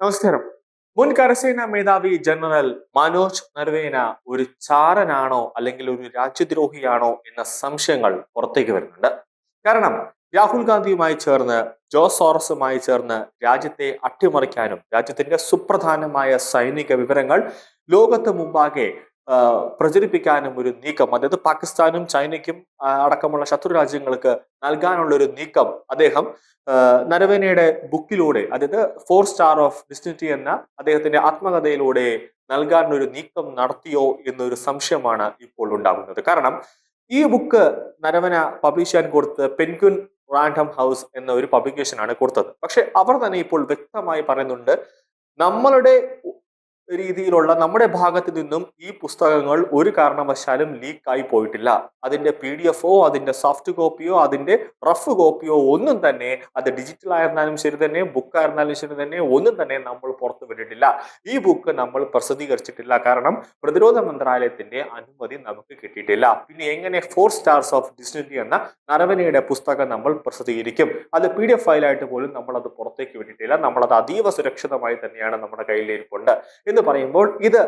നമസ്കാരം. മുൻ കരസേന മേധാവി ജനറൽ മനോജ് നർവേന ഒരു ചാരനാണോ അല്ലെങ്കിൽ ഒരു രാജ്യദ്രോഹിയാണോ എന്ന സംശയങ്ങൾ പുറത്തേക്ക് വരുന്നുണ്ട്. കാരണം രാഹുൽ ഗാന്ധിയുമായി ചേർന്ന് ജോ സോറസുമായി ചേർന്ന് രാജ്യത്തെ അട്ടിമറിക്കാനും രാജ്യത്തിന്റെ സുപ്രധാനമായ സൈനിക വിവരങ്ങൾ ലോകത്ത് മുമ്പാകെ പ്രചരിപ്പിക്കാനും ഒരു നീക്കം അതായത് പാകിസ്ഥാനും ചൈനയ്ക്കും അടക്കമുള്ള ശത്രു രാജ്യങ്ങൾക്ക് നൽകാനുള്ള ഒരു നീക്കം അദ്ദേഹം നരവേനയുടെ ബുക്കിലൂടെ അതായത് ഫോർ സ്റ്റാർ ഓഫ് ഡിസ്റ്റിനിറ്റി എന്ന അദ്ദേഹത്തിന്റെ ആത്മകഥയിലൂടെ നൽകാനൊരു നീക്കം നടത്തിയോ എന്നൊരു സംശയമാണ് ഇപ്പോൾ ഉണ്ടാകുന്നത്. കാരണം ഈ ബുക്ക് നരവന പബ്ലിഷ് ചെയ്യാൻ കൊടുത്ത് പെൻക്വിൻ റാൻഡം ഹൗസ് എന്ന ഒരു പബ്ലിക്കേഷനാണ് കൊടുത്തത്. പക്ഷെ അവർ തന്നെ ഇപ്പോൾ വ്യക്തമായി പറയുന്നുണ്ട് നമ്മളുടെ രീതിയിലുള്ള നമ്മുടെ ഭാഗത്ത് നിന്നും ഈ പുസ്തകങ്ങൾ ഒരു കാരണവശാലും ലീക്കായി പോയിട്ടില്ല. അതിന്റെ പി ഡി എഫോ അതിന്റെ സോഫ്റ്റ് കോപ്പിയോ അതിന്റെ റഫ് കോപ്പിയോ ഒന്നും തന്നെ അത് ഡിജിറ്റൽ ആയിരുന്നാലും ശരി തന്നെ ബുക്ക് ആയിരുന്നാലും ശരി തന്നെ ഒന്നും തന്നെ നമ്മൾ പുറത്തു വിട്ടിട്ടില്ല. ഈ ബുക്ക് നമ്മൾ പ്രസിദ്ധീകരിച്ചിട്ടില്ല. കാരണം പ്രതിരോധ മന്ത്രാലയത്തിന്റെ അനുമതി നമുക്ക് കിട്ടിയിട്ടില്ല. പിന്നെ എങ്ങനെ ഫോർ സ്റ്റാർസ് ഓഫ് ഡിസ്നിറ്റി എന്ന നരവനയുടെ പുസ്തകം നമ്മൾ പ്രസിദ്ധീകരിക്കും. അത് പി ഡി എഫ് ഫയലായിട്ട് പോലും നമ്മൾ അത് പുറത്തേക്ക് വിട്ടിട്ടില്ല. നമ്മൾ അത് അതീവ സുരക്ഷിതമായി തന്നെയാണ് നമ്മുടെ കയ്യിലിരിപ്പുണ്ട്. എന്ന് പറയുമ്പോൾ ഇത്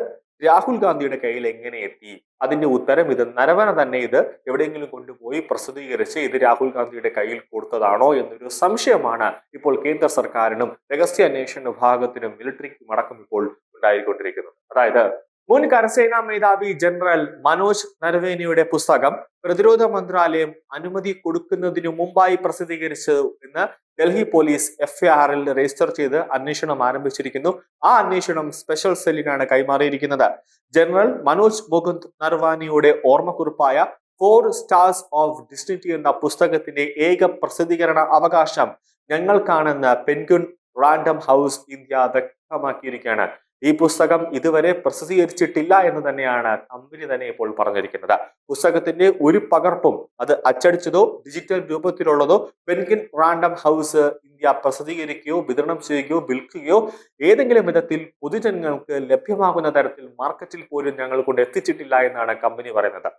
രാഹുൽ ഗാന്ധിയുടെ കയ്യിൽ എങ്ങനെ എത്തി? അതിന്റെ ഉത്തരം ഇത് നരവന തന്നെ ഇത് എവിടെയെങ്കിലും കൊണ്ടുപോയി പ്രസിദ്ധീകരിച്ച് ഇത് രാഹുൽ ഗാന്ധിയുടെ കയ്യിൽ കൊടുത്തതാണോ എന്നൊരു സംശയമാണ് ഇപ്പോൾ കേന്ദ്ര സർക്കാരിനും രഹസ്യ അന്വേഷണ വിഭാഗത്തിനും മിലിറ്ററിക്കും അടക്കം ഇപ്പോൾ ഉണ്ടായിക്കൊണ്ടിരിക്കുന്നത്. അതായത് മുൻ കരസേനാ മേധാവി ജനറൽ മനോജ് നരവേനയുടെ പുസ്തകം പ്രതിരോധ മന്ത്രാലയം അനുമതി കൊടുക്കുന്നതിനു മുമ്പായി പ്രസിദ്ധീകരിച്ചു എന്ന് ഡൽഹി പോലീസ് എഫ്ഐആറിൽ രജിസ്റ്റർ ചെയ്ത് അന്വേഷണം ആരംഭിച്ചിരിക്കുന്നു. ആ അന്വേഷണം സ്പെഷ്യൽ സെല്ലിനാണ് കൈമാറിയിരിക്കുന്നത്. ജനറൽ മനോജ് മുകുന്ദ് നർവാനിയുടെ ഓർമ്മക്കുറിപ്പായ ഫോർ സ്റ്റാർസ് ഓഫ് ഡിസ്റ്റിനിറ്റി എന്ന പുസ്തകത്തിന്റെ ഏക പ്രസിദ്ധീകരണ അവകാശം ഞങ്ങൾക്കാണെന്ന് പെൻഗ്വിൻ റാൻഡം ഹൗസ് ഇന്ത്യ വ്യക്തമാക്കിയിരിക്കുകയാണ്. ഈ പുസ്തകം ഇതുവരെ പ്രസിദ്ധീകരിച്ചിട്ടില്ല എന്ന് തന്നെയാണ് കമ്പനി തന്നെ ഇപ്പോൾ പറഞ്ഞിരിക്കുന്നത്. പുസ്തകത്തിന്റെ ഒരു പകർപ്പും അത് അച്ചടിച്ചതോ ഡിജിറ്റൽ രൂപത്തിലുള്ളതോ പെൻഗിൻ റാൻഡം ഹൗസ് ഇന്ത്യ പ്രസിദ്ധീകരിക്കുകയോ വിതരണം ചെയ്യുകയോ വിൽക്കുകയോ ഏതെങ്കിലും വിധത്തിൽ പൊതുജനങ്ങൾക്ക് ലഭ്യമാകുന്ന തരത്തിൽ മാർക്കറ്റിൽ പോലും ഞങ്ങൾ കൊണ്ട് എത്തിച്ചിട്ടില്ല എന്നാണ് കമ്പനി പറയുന്നത്.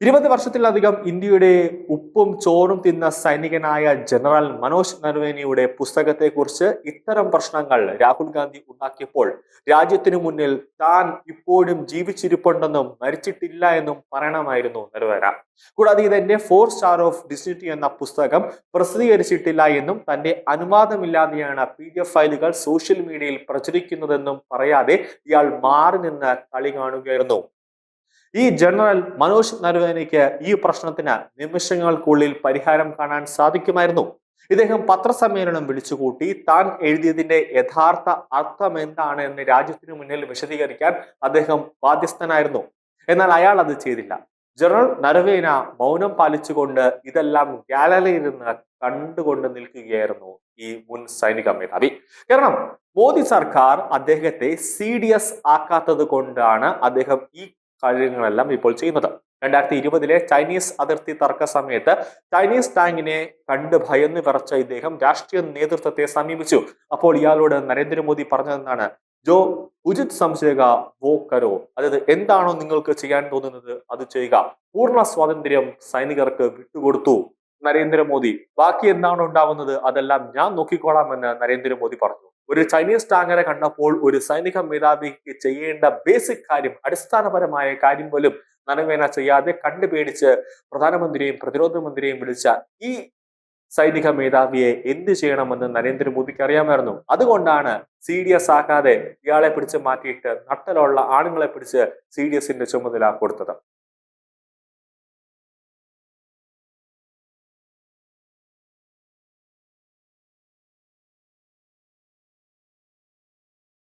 ഇരുപത് വർഷത്തിലധികം ഇന്ത്യയുടെ ഉപ്പും ചോറും തിന്ന സൈനികനായ ജനറൽ മനോജ് നർവേനിയുടെ പുസ്തകത്തെക്കുറിച്ച് ഇത്തരം പ്രശ്നങ്ങൾ രാഹുൽ ഗാന്ധി ഉണ്ടാക്കിയപ്പോൾ രാജ്യത്തിനു മുന്നിൽ താൻ ഇപ്പോഴും ജീവിച്ചിരിപ്പുണ്ടെന്നും മരിച്ചിട്ടില്ല എന്നും പറയണമായിരുന്നു നരവേന. കൂടാതെ ഇതെന്റെ ഫോർ സ്റ്റാർ ഓഫ് ഡിസ്നിറ്റി എന്ന പുസ്തകം പ്രസിദ്ധീകരിച്ചിട്ടില്ല എന്നും തന്റെ അനുവാദമില്ലാതെയാണ് പി ഡി എഫ് ഫയലുകൾ സോഷ്യൽ മീഡിയയിൽ പ്രചരിക്കുന്നതെന്നും പറയാതെ ഇയാൾ മാറി നിന്ന് കളി കാണുകയായിരുന്നു. ഈ ജനറൽ മനോജ് നരവേനയ്ക്ക് ഈ പ്രശ്നത്തിന് നിമിഷങ്ങൾക്കുള്ളിൽ പരിഹാരം കാണാൻ സാധിക്കുമായിരുന്നു. ഇദ്ദേഹം പത്രസമ്മേളനം വിളിച്ചുകൂട്ടി താൻ എഴുതിയതിന്റെ യഥാർത്ഥ അർത്ഥം എന്താണ് എന്ന് രാജ്യത്തിന് മുന്നിൽ വിശദീകരിക്കാൻ അദ്ദേഹം ബാധ്യസ്ഥനായിരുന്നു. എന്നാൽ അയാൾ അത് ചെയ്തില്ല. ജനറൽ നരവേന മൗനം പാലിച്ചുകൊണ്ട് ഇതെല്ലാം ഗാലറിയിൽ നിന്ന് കണ്ടുകൊണ്ട് നിൽക്കുകയായിരുന്നു ഈ മുൻ സൈനിക മേധാവി. കാരണം മോദി സർക്കാർ അദ്ദേഹത്തെ സി ഡി എസ് ആക്കാത്തത് കൊണ്ടാണ് അദ്ദേഹം ഈ കാര്യങ്ങളെല്ലാം ഇപ്പോൾ ചെയ്യുന്നത്. രണ്ടായിരത്തി ഇരുപതിലെ ചൈനീസ് അതിർത്തി തർക്ക സമയത്ത് ചൈനീസ് ടാങ്കിനെ കണ്ട് ഭയന്ന് വിറച്ച ഇദ്ദേഹം രാഷ്ട്രീയ നേതൃത്വത്തെ സമീപിച്ചു. അപ്പോൾ ഇയാളോട് നരേന്ദ്രമോദി പറഞ്ഞതെന്നാണ് ജോ ഉചിത് സംശയക വോ കരോ. അതായത് എന്താണോ നിങ്ങൾക്ക് ചെയ്യാൻ തോന്നുന്നത് അത് ചെയ്യുക. പൂർണ സ്വാതന്ത്ര്യം സൈനികർക്ക് വിട്ടുകൊടുത്തു നരേന്ദ്രമോദി. ബാക്കി എന്താണോ ഉണ്ടാവുന്നത് അതെല്ലാം ഞാൻ നോക്കിക്കോളാമെന്ന് നരേന്ദ്രമോദി പറഞ്ഞു. ഒരു ചൈനീസ് ടാങ്കറെ കണ്ടപ്പോൾ ഒരു സൈനിക മേധാവിക്ക് ചെയ്യേണ്ട ബേസിക് കാര്യം അടിസ്ഥാനപരമായ കാര്യം പോലും നനവേന ചെയ്യാതെ കണ്ടുപേടിച്ച് പ്രധാനമന്ത്രിയെയും പ്രതിരോധ മന്ത്രിയെയും വിളിച്ച ഈ സൈനിക മേധാവിയെ എന്ത് ചെയ്യണമെന്ന് നരേന്ദ്രമോദിക്ക് അറിയാമായിരുന്നു. അതുകൊണ്ടാണ് സി ഡി എസ് ആക്കാതെ ഇയാളെ പിടിച്ച് മാറ്റിയിട്ട് നട്ടലുള്ള ആണുങ്ങളെ പിടിച്ച് സി ഡി എസിന്റെ ചുമതല കൊടുത്തത്.